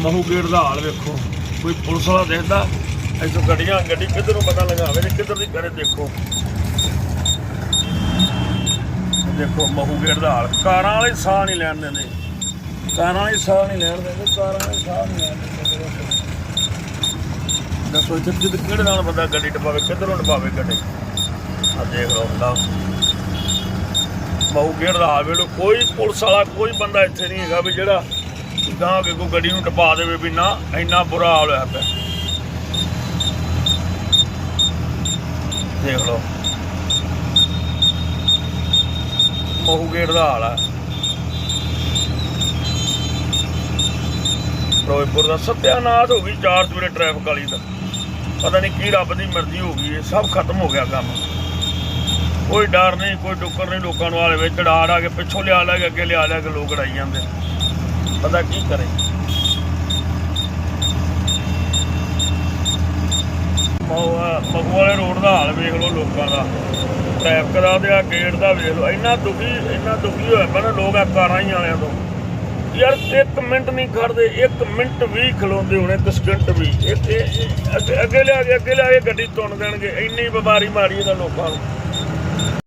Mhow gate ਦਾ ਹਾਲ ਵੇਖੋ। ਕੋਈ police ਵਾਲਾ ਦੇਖਦਾ, ਇੱਥੋਂ ਗੱਡੀਆਂ, ਗੱਡੀ ਕਿੱਧਰ ਨੂੰ ਪਤਾ ਲਗਾਵੇ ਤੇ ਕਿੱਧਰ ਦੀ ਕਰੇ ਦੇਖੋ। ਦੇਖੋ, ਮਹੂ ਗੇਟ ਦਾ ਹਾਲ। ਕਾਰਾਂ ਵਾਲੇ ਸਾਹ ਨਹੀਂ ਲੈਣ ਦਿੰਦੇ। ਕਾਰਾਂ ਵਾਲੇ ਸਾਹ ਨਹੀਂ ਲੈਣ ਦਿੰਦੇ, ਕਾਰਾਂ ਵਾਲੇ ਸਾਹ ਨਹੀਂ ਲੈਣ ਦਿੰਦੇ। ਦੱਸੋ ਇੱਥੇ ਜਿੱਦ ਕਿਹੜੇ ਨਾਲ ਬੰਦਾ ਗੱਡੀ ਟਪਾਵੇ, ਕਿੱਧਰੋਂ ਟਪਾਵੇ ਗੱਡੀ? ਆ ਦੇਖ ਲਓ ਹੁੰਦਾ ਮਹੂ ਗੇਟ ਦਾ ਹਾਲ ਵੇਲੋ ਕੋਈ ਪੁਲਿਸ ਵਾਲਾ, ਕੋਈ ਬੰਦਾ ਇੱਥੇ ਨਹੀਂ ਹੈਗਾ ਵੀ ਜਿਹੜਾ ਗਾਂ ਕੇ ਕੋਈ ਗੱਡੀ ਨੂੰ ਟਪਾ ਦੇਵੇ ਵੀ ਨਾ, ਇੰਨਾ ਬੁਰਾ ਹਾਲ ਹੋਇਆ ਪਿਆ। ਦੇਖ ਲਓ। ਮਹੂ ਗੇਟ ਦਾ ਹਾਲ ਆ। ਫਿਰੋਜ਼ਪੁਰ ਦਾ ਸਤਿਆਨਾਸ਼ ਹੋ ਗਈ ਚਾਰ ਸਵੇਰੇ ਟ੍ਰੈਫਿਕ ਵਾਲੀ ਦਾ। ਪਤਾ ਨਹੀਂ ਕੀ ਰੱਬ ਦੀ ਮਰਜ਼ੀ ਹੋ ਗਈ ਇਹ, ਸਭ ਖਤਮ ਹੋ ਗਿਆ ਕੰਮ। ਕੋਈ ਡਰ ਨਹੀਂ, ਕੋਈ ਡੁੱਕਰ ਨਹੀਂ ਲੋਕਾਂ ਨੂੰ ਆਲੇ ਵਿੱਚ ਚੜਾ ਆ ਕੇ ਪਿੱਛੋਂ ਲਿਆ ਲੈ ਕੇ ਅੱਗੇ ਲਿਆ ਲਿਆ ਕੇ ਲੋਕ ਅੜਾਈ ਜਾਂਦੇ ਪਤਾ ਕੀ ਕਰੇ? ਮਹੂ ਵਾਲੇ ਰੋਡ ਦਾ ਹਾਲ ਵੇਖ ਲਓ ਲੋਕਾਂ ਦਾ। ਟ੍ਰੈਫਿਕ ਦਾ ਤੇ ਗੇਟ ਦਾ ਵੇਖ ਲਓ। ਇੰਨਾ ਦੁਖੀ ਇੰਨਾ ਦੁਖੀ ਹੋਇਆ ਪਹਿਲਾਂ ਲੋਕ ਆ ਕਾਰਾਂ ਹੀ ਵਾਲਿਆਂ ਤੋਂ। ਯਾਰ, ਇੱਕ ਮਿੰਟ ਨਹੀਂ ਖੜਦੇ, ਇੱਕ ਮਿੰਟ ਵੀ ਖਲੋਂਦੇ ਹੋਣੇ, ਇੱਕ ਸਕਿੰਟ ਵੀ। ਇੱਕ ਅੱਗੇ- ਲਿਆ ਕੇ, ਅੱਗੇ ਲਿਆ ਕੇ ਗੱਡੀ ਤੁੰਨ ਦੇਣਗੇ। ਇੰਨੀ ਬਿਮਾਰੀ ਮਾਰੀ ਇਹਨਾਂ ਲੋਕਾਂ ਨੂੰ।